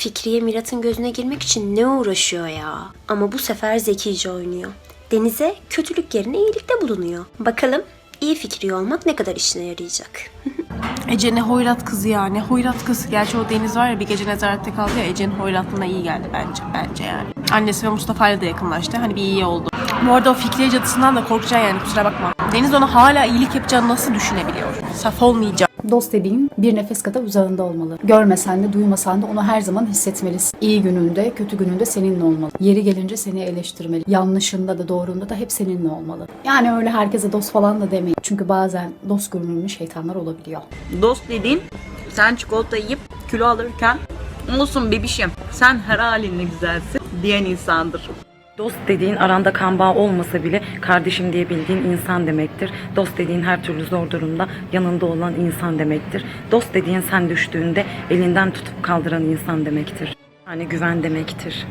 Fikriye Mirat'ın gözüne girmek için ne uğraşıyor ya? Ama bu sefer zekice oynuyor. Deniz'e kötülük yerine iyilikte bulunuyor. Bakalım iyi Fikriye olmak ne kadar işine yarayacak. Ece ne hoyrat kızı ya ne hoyrat kız. Gerçi o Deniz var ya bir gece nezarette kaldı ya Ece'nin hoyratlığına iyi geldi bence bence yani. Annesi ve Mustafa ile de yakınlaştı. Hani bir iyi oldu. Bu arada o Fikriye cadısından da korkacaksın yani kusura bakma. Deniz ona hala iyilik yapacağını nasıl düşünebiliyor? Saf olmayacak. Dost dediğin bir nefes kadar uzağında olmalı. Görmesen de duymasan da onu her zaman hissetmelisin. İyi gününde, kötü gününde seninle olmalı. Yeri gelince seni eleştirmeli. Yanlışında da doğrunda da hep seninle olmalı. Yani öyle herkese dost falan da demeyin. Çünkü bazen dost görünümlü şeytanlar olabiliyor. Dost dediğin sen çikolata yiyip kilo alırken olsun bebişim sen her halinle güzelsin diyen insandır. Dost dediğin aranda kan bağı olmasa bile kardeşim diye bildiğin insan demektir. Dost dediğin her türlü zor durumda yanında olan insan demektir. Dost dediğin sen düştüğünde elinden tutup kaldıran insan demektir. Yani güven demektir.